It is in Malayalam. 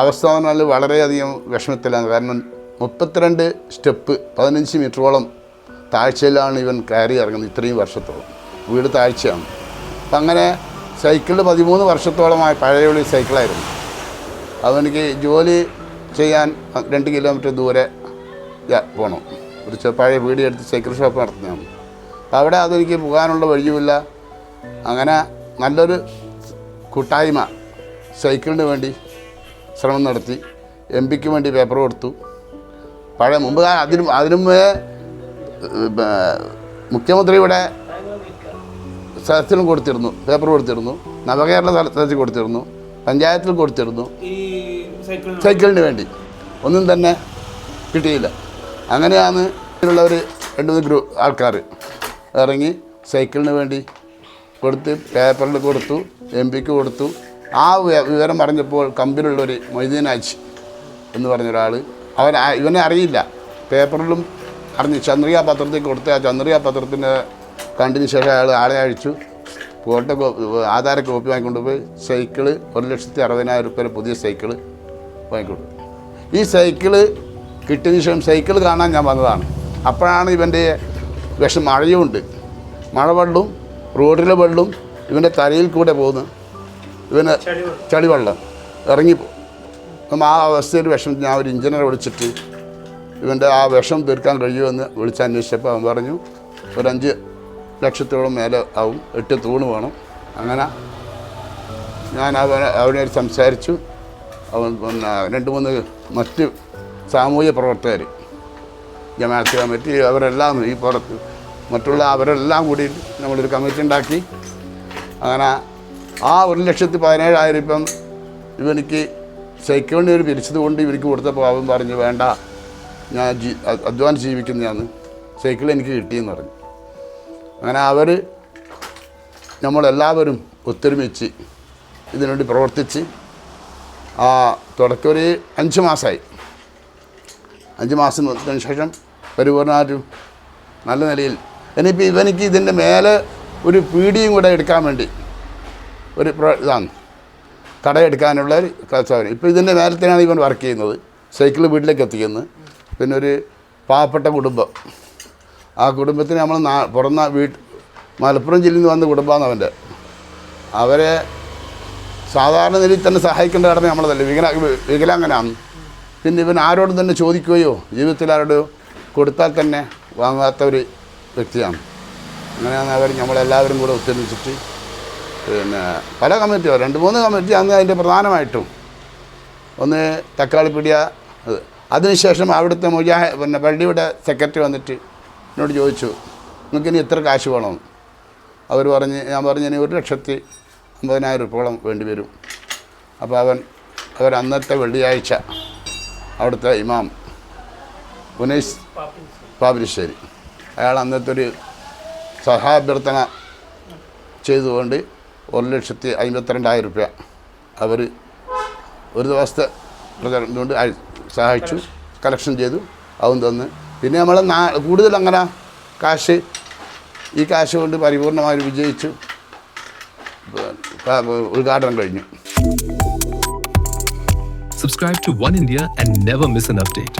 അവസ്ഥ പറഞ്ഞാൽ വളരെയധികം വിഷമത്തിലാണ്. കാരണം മുപ്പത്തിരണ്ട് സ്റ്റെപ്പ് പതിനഞ്ച് മീറ്ററോളം താഴ്ചയിലാണ് ഇവൻ കയറി ഇറങ്ങുന്നത് ഇത്രയും വർഷത്തോളം. വീട് താഴ്ചയാണ്. അപ്പം അങ്ങനെ സൈക്കിളിൽ പതിമൂന്ന് വർഷത്തോളമായി പഴയ സൈക്കിളായിരുന്നു. അവനിക്ക് ജോലി ചെയ്യാൻ രണ്ട് കിലോമീറ്റർ ദൂരെ പോകണം. ഒരു പഴയ വീട് എടുത്ത് സൈക്കിൾ ഷോപ്പ് നടത്തുന്നതാണ്. അവിടെ അതെനിക്ക് പോകാനുള്ള വഴിയുമില്ല. അങ്ങനെ നല്ലൊരു കൂട്ടായ്മ സൈക്കിളിന് വേണ്ടി ശ്രമം നടത്തി. എം പിക്ക് വേണ്ടി പേപ്പർ കൊടുത്തു. പഴയ മുമ്പ് അതിനും അതിനു മുമ്പേ മുഖ്യമന്ത്രിയുടെ സ്ഥലത്തിലും കൊടുത്തിരുന്നു. പേപ്പർ കൊടുത്തിരുന്നു. നവകേരള സ്ഥലത്തിൽ കൊടുത്തിരുന്നു. പഞ്ചായത്തിൽ കൊടുത്തിരുന്നു. സൈക്കിളിന് വേണ്ടി. ഒന്നും തന്നെ കിട്ടിയില്ല. അങ്ങനെയാണ് ഇതിലുള്ള ഒരു രണ്ട് മൂന്ന് ഗ്രൂപ്പ് ആൾക്കാർ ഇറങ്ങി സൈക്കിളിന് വേണ്ടി കൊടുത്ത് പേപ്പറിൽ കൊടുത്തു എം പിക്ക് കൊടുത്തു. ആ വിവരം പറഞ്ഞപ്പോൾ കമ്പിലുള്ളൊരു മൊയ്തീൻ ആജ് എന്ന് പറഞ്ഞ ഒരാൾ അവൻ ഇവനെ അറിയില്ല. പേപ്പറിലും അറിഞ്ഞ് ചന്ദ്രിക പത്രത്തിൽ കൊടുത്ത ആ ചന്ദ്രിക പത്രത്തിന്റെ കണ്ടതിന് ശേഷം അയാൾ ആളെ അഴിച്ചു. ഫോട്ടോ ആധാര കോപ്പി വാങ്ങിക്കൊണ്ടുപോയി സൈക്കിൾ ഒരു ലക്ഷത്തി അറുപതിനായിരം റുപ്യ പുതിയ സൈക്കിൾ വാങ്ങിക്കൊണ്ടു ഈ സൈക്കിൾ കിട്ടിയതിന് ശേഷം സൈക്കിൾ കാണാൻ ഞാൻ വന്നതാണ്. അപ്പോഴാണ് ഇവന്റെ വിഷം മഴയുമുണ്ട് മഴ വെള്ളം റോഡിലെ വെള്ളവും ഇവന്റെ തലയിൽ കൂടെ പോകുന്നു. ഇവന് ചളിവെള്ളം. ഇറങ്ങി ആ അവസ്ഥയിൽ വിഷം ഞാൻ ഒരു എഞ്ചിനീയറെ വിളിച്ചിട്ട് ഇവന്റെ ആ വിഷം തീർക്കാൻ കഴിയുമെന്ന് വിളിച്ചന്വേഷിച്ചപ്പോൾ അവൻ പറഞ്ഞു ഒരു അഞ്ച് ലക്ഷത്തോളം മേലെ ആവും എട്ട് തൂണ് വേണം. അങ്ങനെ ഞാൻ അവൻ അവനെ സംസാരിച്ചു. അവൻ പിന്നെ രണ്ട് മൂന്ന് മറ്റ് സാമൂഹ്യ പ്രവർത്തകർ ജമാഅത്ത് കമ്മിറ്റി അവരെല്ലാം ഈ പുറത്ത് മറ്റുള്ള അവരെല്ലാം കൂടി നമ്മളൊരു കമ്മിറ്റി ഉണ്ടാക്കി. അങ്ങനെ ആ ഒരു ലക്ഷത്തി പതിനേഴായിരം ഇപ്പം ഇവനിക്ക് സൈക്കിളിന് ഒരു പിരിച്ചത് കൊണ്ട് ഇവർക്ക് കൊടുത്തപ്പോൾ അവൻ പറഞ്ഞു വേണ്ട ഞാൻ ജീ അധ്വാനം ജീവിക്കുന്നതാണ്. സൈക്കിൾ എനിക്ക് കിട്ടിയെന്ന് പറഞ്ഞു. അങ്ങനെ അവർ നമ്മളെല്ലാവരും ഒത്തൊരുമിച്ച് ഇതിനുവേണ്ടി പ്രവർത്തിച്ച് ആ തുടക്കം ഒരു അഞ്ച് മാസമായി അഞ്ച് മാസം മാസത്തിന് ശേഷം പരിപൂർണമായിട്ട് നല്ല നിലയിൽ. ഇനിയിപ്പോൾ ഇവനിക്ക് ഇതിന്റെ മേലെ ഒരു പീടിയും കൂടെ എടുക്കാൻ വേണ്ടി ഒരു ഇതാണ്. കടയെടുക്കാനുള്ള ഒരു കച്ചവടം. ഇപ്പോൾ ഇതിന്റെ മേലത്തിനാണ് ഇവൻ വർക്ക് ചെയ്യുന്നത്. സൈക്കിൾ വീട്ടിലേക്ക് എത്തിക്കുന്നത് പിന്നെ ഒരു പാവപ്പെട്ട കുടുംബം. ആ കുടുംബത്തിന് നമ്മൾ നാ പുറന്ന വീട്ട് മലപ്പുറം ജില്ലയിൽ നിന്ന് വന്ന കുടുംബമാണ് അവന്റെ അവരെ സാധാരണ നിലയിൽ തന്നെ സഹായിക്കേണ്ട കടമ നമ്മളതല്ലേ. വികല വികലാംഗനാണ്. പിന്നെ ഇവൻ ആരോടും തന്നെ ചോദിക്കുകയോ ജീവിതത്തിൽ ആരോട് കൊടുത്താൽ തന്നെ വാങ്ങാത്ത ഒരു വ്യക്തിയാണ്. അങ്ങനെയാണ് അവർ നമ്മളെല്ലാവരും കൂടെ ഒത്തൊരുമിച്ചിട്ട് പിന്നെ പല കമ്മിറ്റിയോ രണ്ട് മൂന്ന് കമ്മിറ്റി അന്ന് അതിന്റെ പ്രധാനമായിട്ടും. ഒന്ന് തക്കാളിപ്പിടിയ അത് അതിനുശേഷം അവിടുത്തെ മുജാഹ പിന്നെ പള്ളിയുടെ സെക്രട്ടറി വന്നിട്ട് എന്നോട് ചോദിച്ചു നിങ്ങൾക്ക് ഇനി എത്ര കാശ് വേണം? അവർ പറഞ്ഞ് ഞാൻ പറഞ്ഞു ഇനി ഒരു ലക്ഷത്തി അമ്പതിനായിരം രൂപയോളം വേണ്ടി വരും. അപ്പോൾ അവൻ അവർ അന്നത്തെ വെള്ളിയാഴ്ച അവിടുത്തെ ഇമാം ഉനൈസ് പാപ്പിനിശ്ശേരി അയാൾ അന്നത്തെ ഒരു സഹാഭ്യർത്ഥന ചെയ്തുകൊണ്ട് ഒരു ലക്ഷത്തി അമ്പത്തിരണ്ടായിരം രൂപ അവർ ഒരു ദിവസത്തെ പ്രചരണം കൊണ്ട് സഹായിച്ചു കളക്ഷൻ ചെയ്തു അതും തന്ന്. പിന്നെ നമ്മൾ നാ കൂടുതൽ അങ്ങനെ കാശ് ഈ കാശ് കൊണ്ട് പരിപൂർണമായി വിജയിച്ചു. ഉദ്ഘാടനം കഴിഞ്ഞു. Subscribe to one India and never miss an update.